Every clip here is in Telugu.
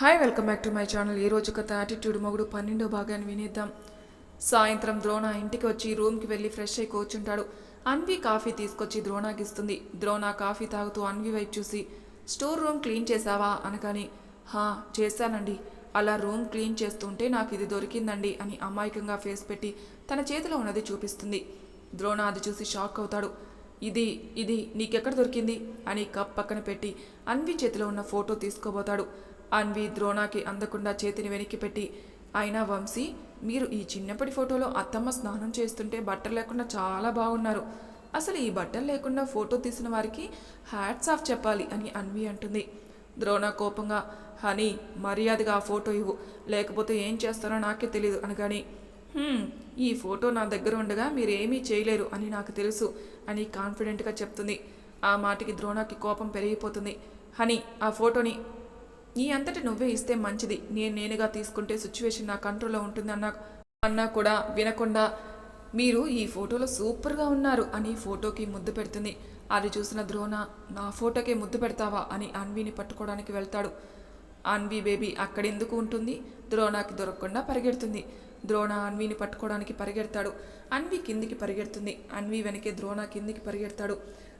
Hi welcome back to my channel ఈ రోజు కథ యాటిట్యూడ్ మొగుడు పన్నెండో భాగాన్ని వినేద్దాం. సాయంత్రం ద్రోణ ఇంటికి వచ్చి రూమ్కి వెళ్ళి ఫ్రెష్ అయి కూర్చుంటాడు. అన్వి కాఫీ తీసుకొచ్చి ద్రోణకి ఇస్తుంది. ద్రోణ కాఫీ తాగుతూ అన్వి వైపు చూసి స్టోర్ రూమ్ క్లీన్ చేసావా అనగాని హా చేశానండి. అలా రూమ్ క్లీన్ చేస్తుంటే నాకు ఇది దొరికిందండి అని అమాయకంగా ఫేస్ పెట్టి తన చేతిలో ఉన్నది చూపిస్తుంది. ద్రోణ అది చూసి షాక్ అవుతాడు. ఇది ఇది నీకెక్కడ దొరికింది? అని కప్ పక్కన పెట్టి అన్వి చేతిలో ఉన్న ఫోటో తీసుకోబోతాడు. అన్వి ద్రోణాకి అందకుండా చేతిని వెనక్కి పెట్టి అయినా వంశీ మీరు ఈ చిన్నప్పటి ఫోటోలో అత్తమ్మ స్నానం చేస్తుంటే బట్టలు లేకుండా చాలా బాగున్నారు. అసలు ఈ బట్టలు లేకుండా ఫోటో తీసిన వారికి హ్యాట్స్ ఆఫ్ చెప్పాలి అని అన్వి అంటుంది. ద్రోణ కోపంగా హనీ మర్యాదగా ఆ ఫోటో ఇవ్వు. లేకపోతే ఏం చేస్తారో నాకే తెలియదు అనగాని ఈ ఫోటో నా దగ్గర ఉండగా మీరు ఏమీ చేయలేరు అని నాకు తెలుసు అని కాన్ఫిడెంట్గా చెప్తుంది. ఆ మాటకి ద్రోణకి కోపం పెరిగిపోతుంది. హనీ ఆ ఫోటోని నీ అంతటి నువ్వే ఇస్తే మంచిది. నేను నేనుగా తీసుకుంటే సిచ్యువేషన్ నా కంట్రోల్లో ఉంటుంది అన్నా అన్నా కూడా వినకుండా మీరు ఈ ఫోటోలో సూపర్గా ఉన్నారు అని ఫోటోకి ముద్దు పెడుతుంది. అది చూసిన ద్రోణ నా ఫోటోకే ముద్దు పెడతావా అని అన్విని పట్టుకోవడానికి వెళ్తాడు. అన్వి బేబీ అక్కడెందుకు ఉంటుంది? ద్రోణకి దొరకకుండా పరిగెడుతుంది. ద్రోణ అన్వీని పట్టుకోవడానికి పరిగెడతాడు. అన్వి కిందికి పరిగెడుతుంది. అన్వి వెనకే ద్రోణ కిందికి పరిగెడతాడు.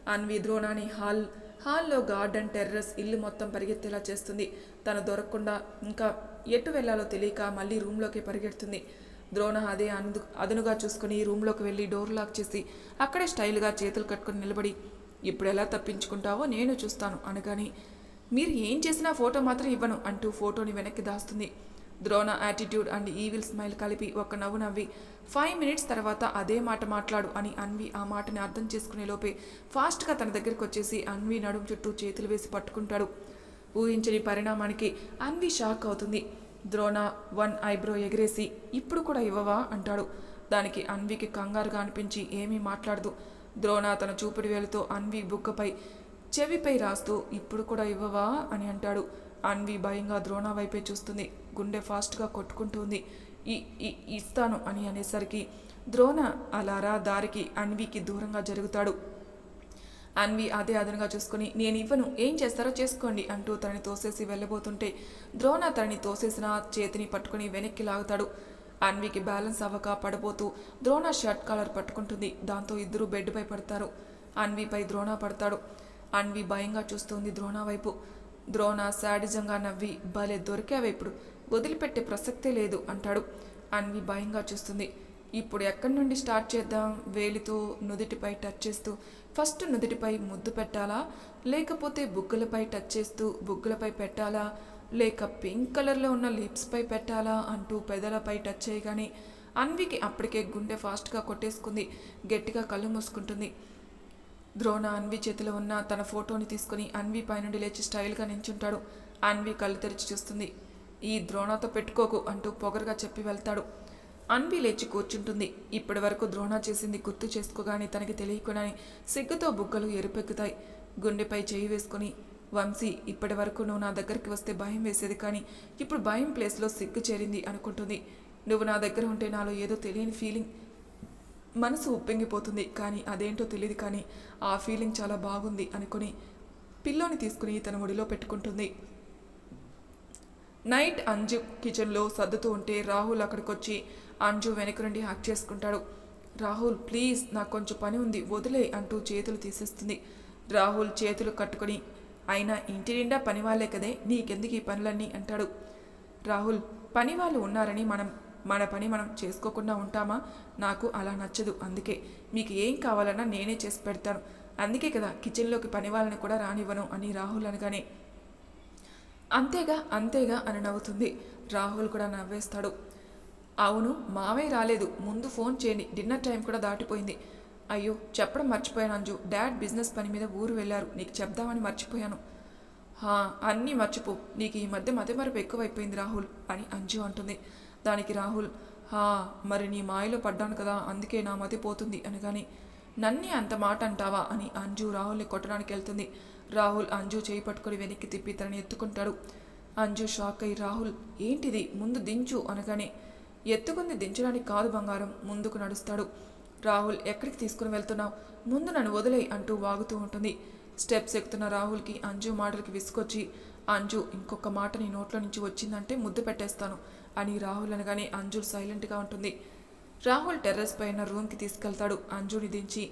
అన్వి ద్రోణాని హాల్ హాల్లో గార్డెన్ టెర్రస్ ఇల్లు మొత్తం పరిగెత్తేలా చేస్తుంది. తను దొరకకుండా ఇంకా ఎటు వెళ్ళాలో తెలియక మళ్ళీ రూమ్లోకి పరిగెడుతుంది. ద్రోణ అదే అందు అదునుగా చూసుకుని రూమ్లోకి వెళ్ళి డోర్ లాక్ చేసి అక్కడే స్టైల్గా చేతులు కట్టుకుని నిలబడి ఇప్పుడు ఎలా తప్పించుకుంటావో నేను చూస్తాను అనగాని మీరు ఏం చేసినా ఫోటో మాత్రం ఇవ్వను అంటూ ఫోటోని వెనక్కి దాస్తుంది. Drona attitude and evil smile కలిపి ఒక నవ్వు నవ్వి ఫైవ్ మినిట్స్ తర్వాత అదే మాట మాట్లాడు అని అన్వి ఆ మాటని అర్థం చేసుకునే లోపే ఫాస్ట్గా తన దగ్గరికి వచ్చేసి అన్వి నడుం చుట్టూ చేతులు వేసి పట్టుకుంటాడు. ఊహించని పరిణామానికి అన్వి షాక్ అవుతుంది. ద్రోణ వన్ ఐబ్రో ఎగిరేసి ఇప్పుడు కూడా ఇవ్వవా? అంటాడు. దానికి అన్వికి కంగారుగా అనిపించి ఏమీ మాట్లాడదు. ద్రోణ తన చూపుడు వేలుతో అన్వి బుక్కపై చెవిపై రాస్తూ ఇప్పుడు కూడా ఇవ్వవా? అని అంటాడు. అన్వి భయంగా ద్రోణ వైపే చూస్తుంది. గుండె ఫాస్ట్గా కొట్టుకుంటుంది ఇస్తాను అని అనేసరికి ద్రోణ అలారా దారికి అన్వికి దూరంగా జరుగుతాడు. అన్వి అదే అదనంగా చూసుకుని నేను ఇవ్వను ఏం చేస్తారో చేసుకోండి అంటూ తనని తోసేసి వెళ్ళబోతుంటే ద్రోణ తనని తోసేసిన చేతిని పట్టుకుని వెనక్కి లాగుతాడు. అన్వికి బ్యాలెన్స్ అవ్వక పడబోతూ ద్రోణ షర్ట్ కాలర్ పట్టుకుంటుంది. దాంతో ఇద్దరు బెడ్పై పడతారు. అన్విపై ద్రోణ పడతాడు. అన్వి భయంగా చూస్తుంది ద్రోణ వైపు. ద్రోణ శాడిజంగా నవ్వి భలే దొరికావే ఇప్పుడు. వదిలిపెట్టే ప్రసక్తే లేదు అంటాడు. అన్వి భయంగా చూస్తుంది. ఇప్పుడు ఎక్కడి నుండి స్టార్ట్ చేద్దాం? వేలితో నుదుటిపై టచ్ చేస్తూ ఫస్ట్ నుదుటిపై ముద్దు పెట్టాలా? లేకపోతే బుగ్గలపై టచ్ చేస్తూ బుగ్గలపై పెట్టాలా? లేక పింక్ కలర్లో ఉన్న లిప్స్పై పెట్టాలా? అంటూ పెదలపై టచ్ చేయగానే అన్వికి అప్పటికే గుండె ఫాస్ట్గా కొట్టేసుకుంది. గట్టిగా కళ్ళు మూసుకుంటుంది. ద్రోణ అన్వి చేతిలో ఉన్న తన ఫోటోని తీసుకుని అన్వి పైనుండి లేచి స్టైల్గా నించుంటాడు. అన్వి కళ్ళు తెరిచి చూస్తుంది. ఈ ద్రోణతో పెట్టుకోకు అంటూ పొగరుగా చెప్పి వెళ్తాడు. అన్వి లేచి కూర్చుంటుంది. ఇప్పటి వరకు ద్రోణ చేసింది గుర్తు చేసుకోగానే తనకి తెలియకుండానే సిగ్గుతో బుగ్గలు ఎరుపెక్కుతాయి. గుండెపై చేయి వేసుకుని వంశీ ఇప్పటి వరకు నువ్వు నా దగ్గరికి వస్తే భయం వేసేది కానీ ఇప్పుడు భయం ప్లేస్లో సిగ్గు చేరింది అనుకుంటుంది. నువ్వు నా దగ్గర ఉంటే నాలో ఏదో తెలియని ఫీలింగ్ మనసు ఉప్పొంగిపోతుంది కానీ అదేంటో తెలియదు కానీ ఆ ఫీలింగ్ చాలా బాగుంది అనుకుని పిల్లోని తీసుకుని తన ఒడిలో పెట్టుకుంటుంది. నైట్ అంజు కిచెన్లో సర్దుతూ ఉంటే రాహుల్ అక్కడికి వచ్చి అంజు వెనక నుండి హ్యాక్ చేసుకుంటాడు. రాహుల్ ప్లీజ్ నాకు కొంచెం పని ఉంది వదిలే అంటూ చేతులు తీసేస్తుంది. రాహుల్ చేతులు కట్టుకొని అయినా ఇంటి నిండా పని వాళ్ళే కదే నీకెందుకు ఈ పనులన్నీ? అంటాడు. రాహుల్ పని వాళ్ళు ఉన్నారని మనం మన పని మనం చేసుకోకుండా ఉంటామా? నాకు అలా నచ్చదు అందుకే మీకు ఏం కావాలన్నా నేనే చేసి పెడతాను. అందుకే కదా కిచెన్లోకి పని వాళ్ళని కూడా రానివ్వను అని రాహుల్ అనగానే అంతేగా అంతేగా అని నవ్వుతుంది. రాహుల్ కూడా నవ్వేస్తాడు. అవును మావయ్య రాలేదు. ముందు ఫోన్ చేయండి. డిన్నర్ టైం కూడా దాటిపోయింది. అయ్యో చెప్పడం మర్చిపోయాను అంజు. డాడ్ బిజినెస్ పని మీద ఊరు వెళ్ళారు. నీకు చెప్దామని మర్చిపోయాను. హా అన్నీ మర్చిపో. నీకు ఈ మధ్య మతిమరుపు ఎక్కువైపోయింది రాహుల్ అని అంజు అంటుంది. దానికి రాహుల్ హా మరి నీ మాయలో పడ్డాను కదా అందుకే నా మతి పోతుంది అనగాని నన్నే అంత మాట అంటావా అని అంజు రాహుల్ని కొట్టడానికి వెళ్తుంది. రాహుల్ అంజు చేయి పట్టుకొని వెనక్కి తిప్పి తనని ఎత్తుకుంటాడు. అంజు షాక్ అయి రాహుల్ ఏంటిది? ముందు దించు అనగానే ఎత్తుకుంది దించడానికి కాదు బంగారం ముందుకు నడుస్తాడు. రాహుల్ ఎక్కడికి తీసుకుని వెళ్తున్నావు? ముందు నన్ను వదిలే అంటూ వాగుతూ ఉంటుంది. స్టెప్స్ ఎక్కుతున్న రాహుల్కి అంజు మాటలకి విసుకొచ్చి అంజు ఇంకొక మాట నీ నోట్లో నుంచి వచ్చిందంటే ముద్దు పెట్టేస్తాను అని రాహుల్ అనగానే అంజు సైలెంట్గా ఉంటుంది. రాహుల్ టెర్రస్ పైన రూమ్కి తీసుకెళ్తాడు. అంజుని దించి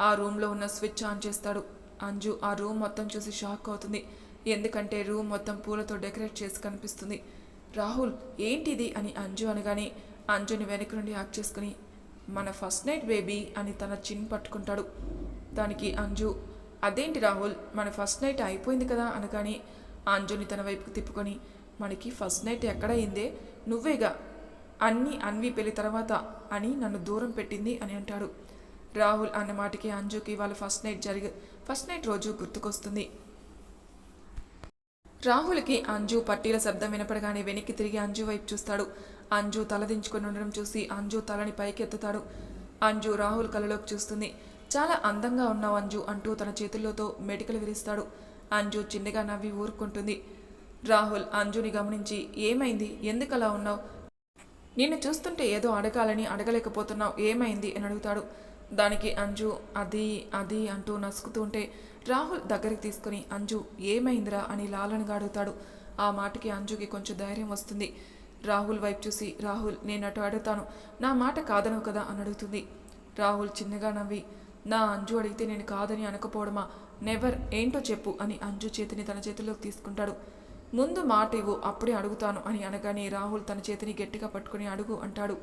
ఆ రూమ్లో ఉన్న స్విచ్ ఆన్ చేస్తాడు. అంజు ఆ రూమ్ మొత్తం చూసి షాక్ అవుతుంది. ఎందుకంటే రూమ్ మొత్తం పూలతో డెకరేట్ చేసి కనిపిస్తుంది. రాహుల్ ఏంటిది? అని అంజు అనగానే అంజుని వెనక నుండి యాక్ట్ చేసుకుని మన ఫస్ట్ నైట్ బేబీ అని తన చిన్ పట్టుకుంటాడు. దానికి అంజు అదేంటి రాహుల్ మన ఫస్ట్ నైట్ అయిపోయింది కదా అనగానే అంజుని తన వైపుకు తిప్పుకొని మనకి ఫస్ట్ నైట్ ఎక్కడ అయిందే నువ్వేగా? అన్నీ అన్వి పెళ్ళి తర్వాత అని నన్ను దూరం పెట్టింది అని అంటాడు. రాహుల్ అన్న మాటకి అంజుకి వాళ్ళ ఫస్ట్ నైట్ జరిగి ఫస్ట్ నైట్ రోజు గుర్తుకొస్తుంది. రాహుల్కి అంజు పట్టీల శబ్దం వినపడగానే వెనక్కి తిరిగి అంజు వైపు చూస్తాడు. అంజు తలదించుకొని ఉండడం చూసి అంజు తలని పైకెత్తుతాడు. అంజు రాహుల్ కలలోకి చూస్తుంది. చాలా అందంగా ఉన్నావు అంజు అంటూ తన చేతుల్లోతో మెడికల్ విరిస్తాడు. అంజు చిన్నగా నవ్వి ఊరుకుంటుంది. రాహుల్ అంజుని గమనించి ఏమైంది? ఎందుకు అలా ఉన్నావు? నిన్ను చూస్తుంటే ఏదో అడగాలని అడగలేకపోతున్నావు. ఏమైంది? అని అడుగుతాడు. దానికి అంజు అది అది అంటూ నసుకుతుంటే రాహుల్ దగ్గరికి తీసుకుని అంజు ఏమైందిరా? అని లాలనగా అడుగుతాడు. ఆ మాటకి అంజుకి కొంచెం ధైర్యం వస్తుంది. రాహుల్ వైపు చూసి రాహుల్ నేను అటు అడుగుతాను. నా మాట కాదనవు కదా? అని అడుగుతుంది. రాహుల్ చిన్నగా నవ్వి నా అంజు అడిగితే నేను కాదని అనకపోవడమా? నెవర్ ఏంటో చెప్పు అని అంజు చేతిని తన చేతిలోకి తీసుకుంటాడు. ముందు మాట ఇవ్వు అప్పుడే అడుగుతాను అని అనగానే రాహుల్ తన చేతిని గట్టిగా పట్టుకుని అడుగు అంటాడు.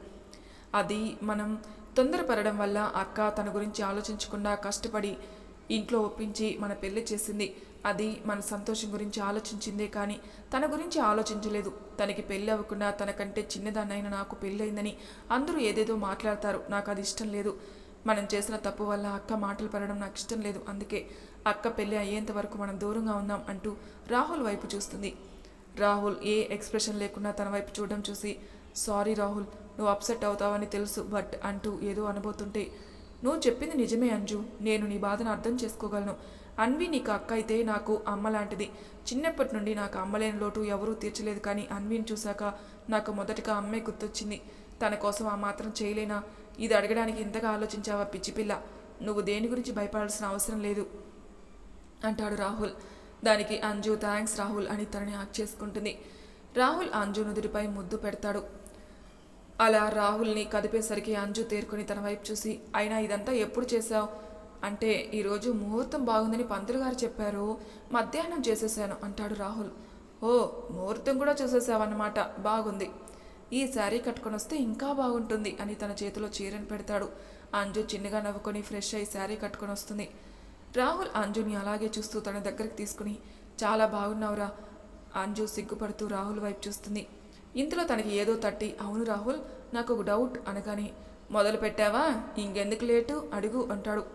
అది మనం తొందరపడడం వల్ల అక్క తన గురించి ఆలోచించకుండా కష్టపడి ఇంట్లో ఒప్పించి మన పెళ్ళి చేసింది. అది మన సంతోషం గురించి ఆలోచించిందే కానీ తన గురించి ఆలోచించలేదు. తనకి పెళ్ళి అవ్వకుండా తనకంటే చిన్నదాన్నైనా నాకు పెళ్ళయిందని అందరూ ఏదేదో మాట్లాడతారు. నాకు అది ఇష్టం లేదు. మనం చేసిన తప్పు వల్ల అక్క మాటలు పడడం నాకు ఇష్టం లేదు. అందుకే అక్క పెళ్ళి అయ్యేంత వరకు మనం దూరంగా ఉందాం అంటూ రాహుల్ వైపు చూస్తుంది. రాహుల్ ఏ ఎక్స్ప్రెషన్ లేకుండా తన వైపు చూడడం చూసి సారీ రాహుల్ నువ్వు అప్సెట్ అవుతావని తెలుసు బట్ అంటూ ఏదో అనబోతుంటే నువ్వు చెప్పింది నిజమే అంజు. నేను నీ బాధను అర్థం చేసుకోగలను. అన్వి నీకు అక్క అయితే నాకు అమ్మ లాంటిది. చిన్నప్పటి నుండి నాకు అమ్మలేని లోటు ఎవరూ తీర్చలేదు. కానీ అన్విని చూశాక నాకు మొదటగా అమ్మే గుర్తొచ్చింది. తన కోసం ఆ మాత్రం చేయలేనా? ఇది అడగడానికి ఇంతగా ఆలోచించావా పిచ్చిపిల్ల నువ్వు దేని గురించి భయపడాల్సిన అవసరం లేదు అంటాడు రాహుల్. దానికి అంజు థ్యాంక్స్ రాహుల్ అని తనని యాక్ట్ చేసుకుంటుంది. రాహుల్ అంజు నుదుటిపై ముద్దు పెడతాడు. అలా రాహుల్ని కదిపేసరికి అంజు తేరుకొని తన వైపు చూసి అయినా ఇదంతా ఎప్పుడు చేశావు? అంటే ఈరోజు ముహూర్తం బాగుందని పంతులు గారు చెప్పారు. మధ్యాహ్నం చేసేసాను అంటాడు రాహుల్. ఓ ముహూర్తం కూడా చూసేసావన్నమాట. బాగుంది. ఈ శారీ కట్టుకొని వస్తే ఇంకా బాగుంటుంది అని తన చేతిలో చీరను పెడతాడు. అంజు చిన్నగా నవ్వుకొని ఫ్రెష్ అయ్యి శారీ కట్టుకొని వస్తుంది. రాహుల్ అంజుని అలాగే చూస్తూ తన దగ్గరికి తీసుకుని చాలా బాగున్నావురా. అంజు సిగ్గుపడుతూ రాహుల్ వైపు చూస్తుంది. ఇంతలో తనకి ఏదో తట్టి అవును రాహుల్ నాకు ఒక డౌట్ అనగానే మొదలు పెట్టావా? ఇంకెందుకు లేటు? అడుగు అంటాడు.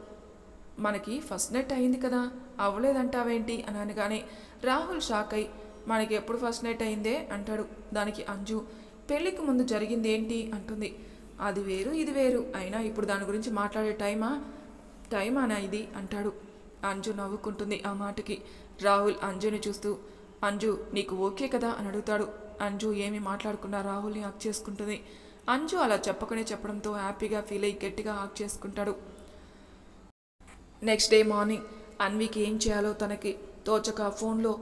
మనకి ఫస్ట్ నెట్ అయింది కదా అవ్వలేదంటావేంటి? అని అనగానే రాహుల్ షాక్ అయి మనకి ఎప్పుడు ఫస్ట్ నైట్ అయిందే? అంటాడు దానికి అంజు. పెళ్ళికి ముందు జరిగింది ఏంటి అంటుంది. అది వేరు ఇది వేరు. అయినా ఇప్పుడు దాని గురించి మాట్లాడే టైమా? టైమానా ఇది? అంటాడు. అంజు నవ్వుకుంటుంది ఆ మాటకి. రాహుల్ అంజుని చూస్తూ అంజు నీకు ఓకే కదా? అని అడుగుతాడు. అంజు ఏమీ మాట్లాడకుండా రాహుల్ని హక్ చేసుకుంటుంది. అంజు అలా చెప్పకనే చెప్పడంతో హ్యాపీగా ఫీల్ అయ్యి గట్టిగా హక్ చేసుకుంటాడు. నెక్స్ట్ డే మార్నింగ్ అన్వికి ఏం చేయాలో తనకి తోచక ఫోన్లో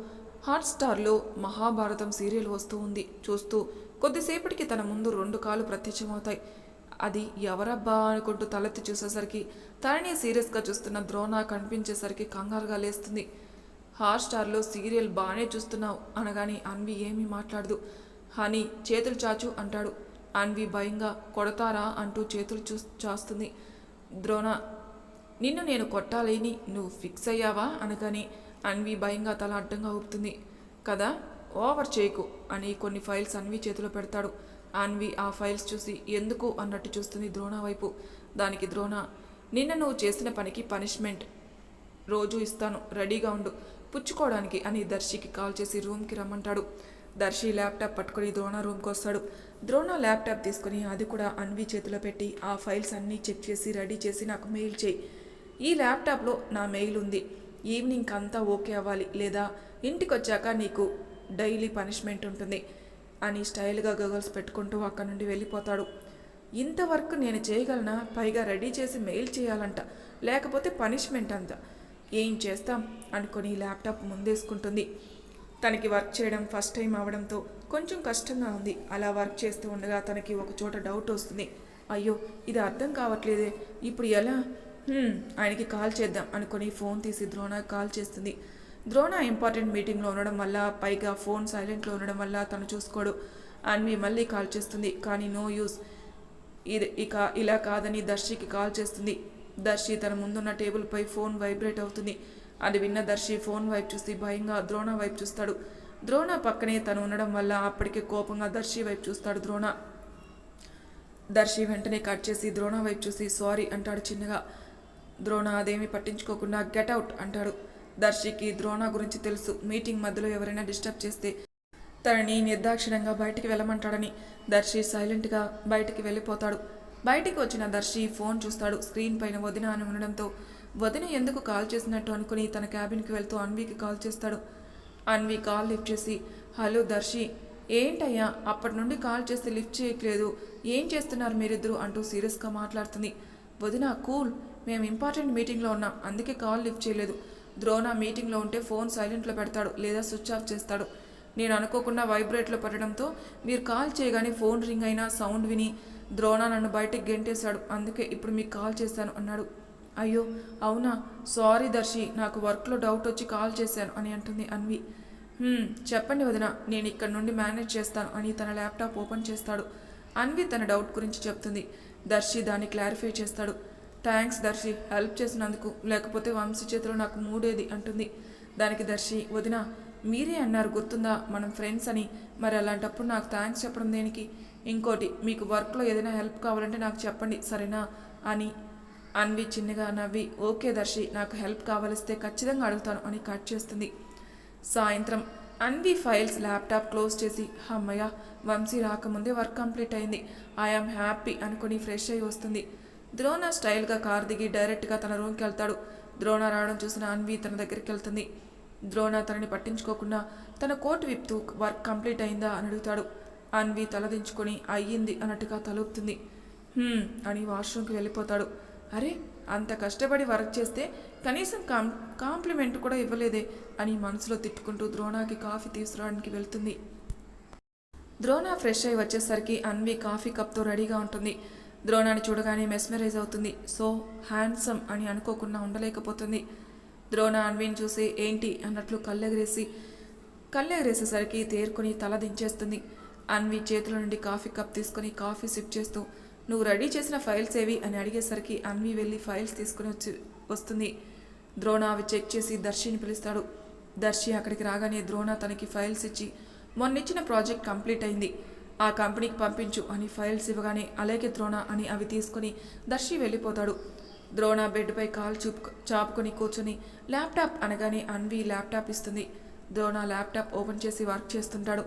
హాట్స్టార్లో మహాభారతం సీరియల్ వస్తూ ఉంది. చూస్తూ కొద్దిసేపటికి తన ముందు రెండు కాళ్ళు ప్రత్యక్షమవుతాయి. అది ఎవరబ్బా? అనుకుంటూ తలెత్తి చూసేసరికి తనని సీరియస్గా చూస్తున్న ద్రోణ కనిపించేసరికి కంగారుగా లేస్తుంది. హాట్స్టార్లో సీరియల్ బాగానే చూస్తున్నావు అనగానే అన్వి ఏమీ మాట్లాడదు. హనీ చేతులు చాచు అంటాడు. అన్వి భయంగా కొడతారా అంటూ చేతులు చూ చాస్తుంది. ద్రోణ నిన్ను నేను కొట్టాలని నువ్వు ఫిక్స్ అయ్యావా అనగానే అన్వి భయంగా తల అడ్డంగా ఊపుతుంది. కదా ఓవర్ చేయకు అని కొన్ని ఫైల్స్ అన్వి చేతిలో పెడతాడు. అన్వి ఆ ఫైల్స్ చూసి ఎందుకు అన్నట్టు చూస్తుంది ద్రోణ వైపు. దానికి ద్రోణ నిన్న నువ్వు చేసిన పనికి పనిష్మెంట్ రోజు ఇస్తాను రెడీగా ఉండు. పుచ్చుకోవడానికి అని దర్శికి కాల్ చేసి రూమ్కి రమ్మంటాడు. దర్శి ల్యాప్టాప్ పట్టుకొని ద్రోణ రూమ్కి వస్తాడు. ద్రోణ ల్యాప్టాప్ తీసుకుని అది కూడా అన్వి చేతిలో పెట్టి ఆ ఫైల్స్ అన్నీ చెక్ చేసి రెడీ చేసి నాకు మెయిల్ చేయి. ఈ ల్యాప్టాప్లో నా మెయిల్ ఉంది. ఈవినింగ్ అంతా ఓకే అవ్వాలి లేదా ఇంటికి వచ్చాక నీకు డైలీ పనిష్మెంట్ ఉంటుంది అని స్టైల్గా గగల్స్ పెట్టుకుంటూ అక్కడ నుండి వెళ్ళిపోతాడు. ఇంతవరకు నేను చేయగలనా? పైగా రెడీ చేసి మెయిల్ చేయాలంట. లేకపోతే పనిష్మెంట్ అంతా. ఏం చేస్తాం అనుకొని ల్యాప్టాప్ ముందేసుకుంటుంది. తనకి వర్క్ చేయడం ఫస్ట్ టైం అవడంతో కొంచెం కష్టంగా ఉంది. అలా వర్క్ చేస్తూ ఉండగా తనకి ఒక చోట డౌట్ వస్తుంది. అయ్యో ఇది అర్థం కావట్లేదే. ఇప్పుడు ఎలా? ఆయనకి కాల్ చేద్దాం అనుకుని ఫోన్ తీసి ద్రోణ కాల్ చేస్తుంది. ద్రోణ ఇంపార్టెంట్ మీటింగ్లో ఉండడం వల్ల పైగా ఫోన్ సైలెంట్లో ఉండడం వల్ల తను చూసుకోడు. అన్వి మళ్ళీ కాల్ చేస్తుంది కానీ నో యూస్. ఇది ఇక ఇలా కాదని దర్శికి కాల్ చేస్తుంది. దర్శి తన ముందున్న టేబుల్పై ఫోన్ వైబ్రేట్ అవుతుంది. అది విన్న దర్శి ఫోన్ వైపు చూసి భయంగా ద్రోణ వైపు చూస్తాడు. ద్రోణ పక్కనే తను ఉండడం వల్ల అప్పటికే కోపంగా దర్శి వైపు చూస్తాడు ద్రోణ. దర్శి వెంటనే కట్ చేసి ద్రోణ వైపు చూసి సారీ అంటాడు చిన్నగా. ద్రోణ అదేమీ పట్టించుకోకుండా గెట్ అవుట్ అంటాడు. దర్శికి ద్రోణ గురించి తెలుసు. మీటింగ్ మధ్యలో ఎవరైనా డిస్టర్బ్ చేస్తే తనని నిర్దాక్షిణంగా బయటికి వెళ్ళమంటాడని దర్శి సైలెంట్గా బయటికి వెళ్ళిపోతాడు. బయటికి వచ్చిన దర్శి ఫోన్ చూస్తాడు. స్క్రీన్ పైన వదిన అని ఉండడంతో వదిన ఎందుకు కాల్ చేసినట్టు అనుకుని తన క్యాబిన్కి వెళ్తూ అన్వికి కాల్ చేస్తాడు. అన్వి కాల్ లిఫ్ట్ చేసి హలో దర్శి ఏంటయ్యా? అప్పటి నుండి కాల్ చేస్తే లిఫ్ట్ చేయట్లేదు. ఏం చేస్తున్నారు మీరిద్దరు? అంటూ సీరియస్గా మాట్లాడుతుంది. వదిన కూల్. మేము ఇంపార్టెంట్ మీటింగ్లో ఉన్నాం. అందుకే కాల్ లిఫ్ట్ చేయలేదు. ద్రోణ మీటింగ్లో ఉంటే ఫోన్ సైలెంట్లో పెడతాడు లేదా స్విచ్ ఆఫ్ చేస్తాడు. నేను అనుకోకుండా వైబ్రేట్లో పడడంతో మీరు కాల్ చేయగానే ఫోన్ రింగ్ అయినా సౌండ్ విని ద్రోణ నన్ను బయటికి గెంటేశాడు. అందుకే ఇప్పుడు మీకు కాల్ చేశాను అన్నాడు. అయ్యో అవునా? సారీ దర్శి నాకు వర్క్లో డౌట్ వచ్చి కాల్ చేశాను అని అంటుంది అన్వి. చెప్పండి వదిన నేను ఇక్కడ నుండి మేనేజ్ చేస్తాను అని తన ల్యాప్టాప్ ఓపెన్ చేస్తాడు. అన్వి తన డౌట్ గురించి చెప్తుంది. దర్శి దాన్ని క్లారిఫై చేస్తాడు. థ్యాంక్స్ దర్శి హెల్ప్ చేసినందుకు. లేకపోతే వంశీ చేతిలో నాకు మూడేది అంటుంది. దానికి దర్శి వదిన మీరే అన్నారు గుర్తుందా? మనం ఫ్రెండ్స్ అని. మరి అలాంటప్పుడు నాకు థ్యాంక్స్ చెప్పడం దేనికి? ఇంకోటి మీకు వర్క్లో ఏదైనా హెల్ప్ కావాలంటే నాకు చెప్పండి సరేనా? అని అన్వి చిన్నగా నవ్వి ఓకే దర్శి నాకు హెల్ప్ కావలిస్తే ఖచ్చితంగా అడుగుతాను అని కట్ చేస్తుంది. సాయంత్రం అన్వి ఫైల్స్ ల్యాప్టాప్ క్లోజ్ చేసి అమ్మయ్య వంశీ రాకముందే వర్క్ కంప్లీట్ అయింది. ఐఆమ్ హ్యాపీ అనుకుని ఫ్రెష్ అయి వస్తుంది. ద్రోణ స్టైల్గా కార్ దిగి డైరెక్ట్గా తన రూమ్కి వెళ్తాడు. ద్రోణ రావడం చూసిన అన్వి తన దగ్గరికి వెళ్తుంది. ద్రోణ తనని పట్టించుకోకుండా తన కోట్ విప్తూ వర్క్ కంప్లీట్ అయిందా? అని అడుగుతాడు. అన్వి తలదించుకొని అయ్యింది అన్నట్టుగా తలుపుతుంది. అని వాష్రూమ్కి వెళ్ళిపోతాడు. అరే అంత కష్టపడి వర్క్ చేస్తే కనీసం కాం కాంప్లిమెంట్ కూడా ఇవ్వలేదే అని మనసులో తిట్టుకుంటూ ద్రోణాకి కాఫీ తీసుకురావడానికి వెళ్తుంది. ద్రోణ ఫ్రెష్ అయి వచ్చేసరికి అన్వి కాఫీ కప్తో రెడీగా ఉంటుంది. ద్రోణాన్ని చూడగానే మెస్మరైజ్ అవుతుంది. సో హ్యాండ్సమ్ అని అనుకోకుండా ఉండలేకపోతుంది. ద్రోణ అన్విని చూసి ఏంటి అన్నట్లు కళ్ళెగరేసి కళ్ళెగరేసేసరికి తేరుకొని తల దించేస్తుంది. అన్వి చేతిలో నుండి కాఫీ కప్ తీసుకొని కాఫీ సిప్ చేస్తూ నువ్వు రెడీ చేసిన ఫైల్స్ ఏవి? అని అడిగేసరికి అన్వి వెళ్ళి ఫైల్స్ తీసుకుని వచ్చి వస్తుంది. ద్రోణ అవి చెక్ చేసి దర్శిని పిలుస్తాడు. దర్శి అక్కడికి రాగానే ద్రోణ తనకి ఫైల్స్ ఇచ్చి మొన్నిచ్చిన ప్రాజెక్ట్ కంప్లీట్ అయింది. ఆ కంపెనీకి పంపించు అని ఫైల్స్ ఇవ్వగానే అలాగే ద్రోణ అని అవి తీసుకొని దర్శి వెళ్ళిపోతాడు. ద్రోణ బెడ్పై కాలు చూపు చాపుకొని కూర్చొని ల్యాప్టాప్ అనగానే అన్వి ల్యాప్టాప్ ఇస్తుంది. ద్రోణ ల్యాప్టాప్ ఓపెన్ చేసి వర్క్ చేస్తుంటాడు.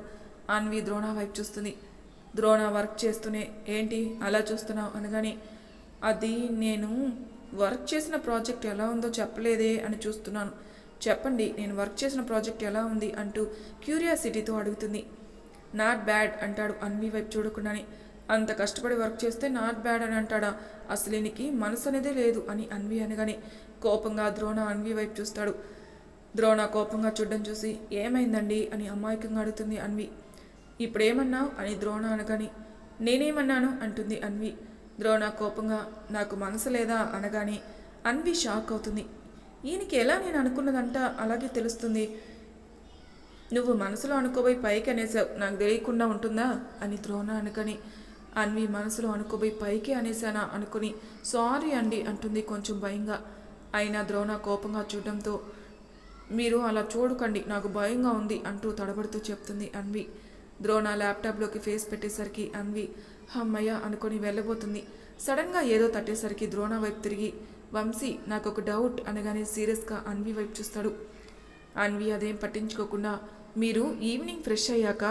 అన్వి ద్రోణ వైపు చూస్తుంది. ద్రోణ వర్క్ చేస్తూనే ఏంటి అలా చూస్తున్నావు? అనగానే అది నేను వర్క్ చేసిన ప్రాజెక్ట్ ఎలా ఉందో చెప్పలేదే అని చూస్తున్నాను. చెప్పండి నేను వర్క్ చేసిన ప్రాజెక్ట్ ఎలా ఉంది? అంటూ క్యూరియాసిటీతో అడుగుతుంది. నాట్ బ్యాడ్ అంటాడు అన్వి వైపు చూడకుండానే. అంత కష్టపడి వర్క్ చేస్తే నాట్ బ్యాడ్ అని అంటాడా. అసలు మనసు అనేదే లేదు అని అన్వి అనగానే. కోపంగా ద్రోణ అన్వి వైపు చూస్తాడు. ద్రోణ కోపంగా చూడడం చూసి ఏమైందండి? అని అమాయకంగా అడుగుతుంది అన్వి. ఇప్పుడేమన్నావు? అని ద్రోణ అనగాని నేనేమన్నాను? అంటుంది అన్వి. ద్రోణ కోపంగా నాకు మనసు లేదా? అనగానే అన్వి షాక్ అవుతుంది. ఈయనకి ఎలా నేను అనుకున్నదంట అలాగే తెలుస్తుంది. నువ్వు మనసులో అనుకోబోయి పైకి అనేసావు. నాకు తెలియకుండా ఉంటుందా? అని ద్రోణ అనుకని అన్వి మనసులో అనుకోబోయి పైకి అనేసానా అనుకుని సారీ అండి అంటుంది కొంచెం భయంగా. అయినా ద్రోణ కోపంగా చూడడంతో మీరు అలా చూడకండి. నాకు భయంగా ఉంది అంటూ తడబడుతూ చెప్తుంది అన్వి. ద్రోణ ల్యాప్టాప్లోకి ఫేస్ పెట్టేసరికి అన్వి హమ్మయ్య అనుకొని వెళ్ళబోతుంది. సడన్గా ఏదో తట్టేసరికి ద్రోణ వైపు తిరిగి వంశీ నాకు ఒక డౌట్ అనగానే సీరియస్గా అన్వి వైపు చూస్తాడు. అన్వి అదేం పట్టించుకోకుండా మీరు ఈవినింగ్ ఫ్రెష్ అయ్యాక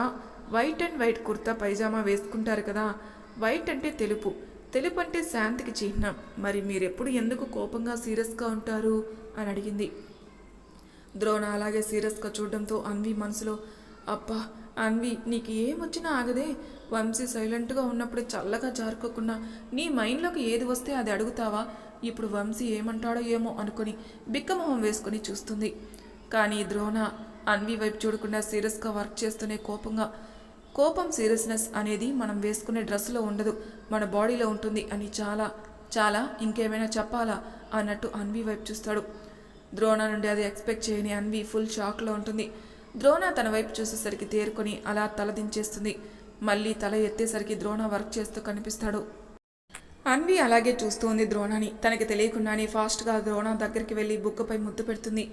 white and white kurta pyjama వేసుకుంటారు కదా వైట్ అంటే తెలుపు తెలుపు అంటే శాంతికి చిహ్నం. మరి మీరెప్పుడు ఎందుకు కోపంగా సీరియస్గా ఉంటారు? అని అడిగింది. ద్రోణ అలాగే సీరియస్గా చూడడంతో అన్వి మనసులో అబ్బా అన్వి నీకు ఏమొచ్చినా ఆగదే. వంశీ సైలెంట్గా ఉన్నప్పుడు చల్లగా జారుకోకుండా నీ మైండ్లోకి ఏది వస్తే అది అడుగుతావా? ఇప్పుడు వంశీ ఏమంటాడో ఏమో అనుకొని బిక్కమొహం వేసుకుని చూస్తుంది. కానీ ద్రోణ అన్వి వైపు చూడకుండా సీరియస్గా వర్క్ చేస్తూనే కోపంగా కోపం సీరియస్నెస్ అనేది మనం వేసుకునే డ్రెస్సులో ఉండదు. మన బాడీలో ఉంటుంది అని చాలా చాలా ఇంకేమైనా చెప్పాలా అన్నట్టు అన్వి వైపు చూస్తాడు. ద్రోణ నుండి అది ఎక్స్పెక్ట్ చేయని అన్వి ఫుల్ షాక్లో ఉంటుంది. ద్రోణ తన వైపు చూసేసరికి తేరుకొని అలా తల దించేస్తుంది. మళ్ళీ తల ఎత్తేసరికి ద్రోణ వర్క్ చేస్తూ కనిపిస్తాడు. అన్వి అలాగే చూస్తూ ఉంది ద్రోణని. తనకి తెలియకుండానే ఫాస్ట్గా ద్రోణ దగ్గరికి వెళ్ళి బుక్కపై ముద్దు పెడుతుంది.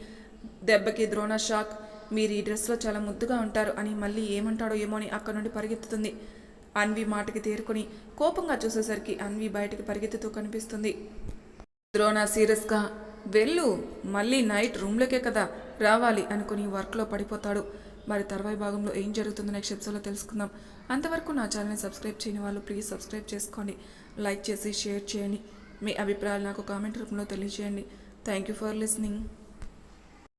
దెబ్బకి ద్రోణ షాక్. మీరు ఈ డ్రెస్లో చాలా ముద్దుగా ఉంటారు అని మళ్ళీ ఏమంటాడో ఏమో అని అక్కడ నుండి పరిగెత్తుతుంది. అన్వి మాటకి తేరుకొని కోపంగా చూసేసరికి అన్వి బయటికి పరిగెత్తుతూ కనిపిస్తుంది. ద్రోణ సీరియస్గా వెళ్ళు మళ్ళీ నైట్ రూమ్లోకే కదా రావాలి అనుకుని వర్క్లో పడిపోతాడు. మరి తర్వాయి భాగంలో ఏం జరుగుతుందో నెక్స్ట్ ఎపిసోడ్లో తెలుసుకుందాం. అంతవరకు నా ఛానల్ని సబ్స్క్రైబ్ చేయని వాళ్ళు ప్లీజ్ సబ్స్క్రైబ్ చేసుకోండి. లైక్ చేసి షేర్ చేయండి. మీ అభిప్రాయాలు నాకు కామెంట్ రూపంలో తెలియజేయండి. Thank you for listening.